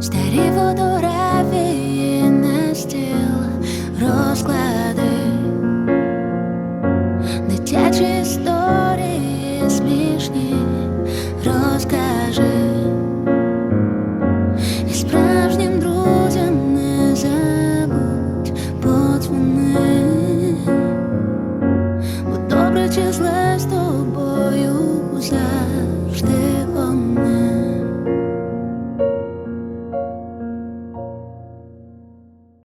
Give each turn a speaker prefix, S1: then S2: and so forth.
S1: Старі фотографії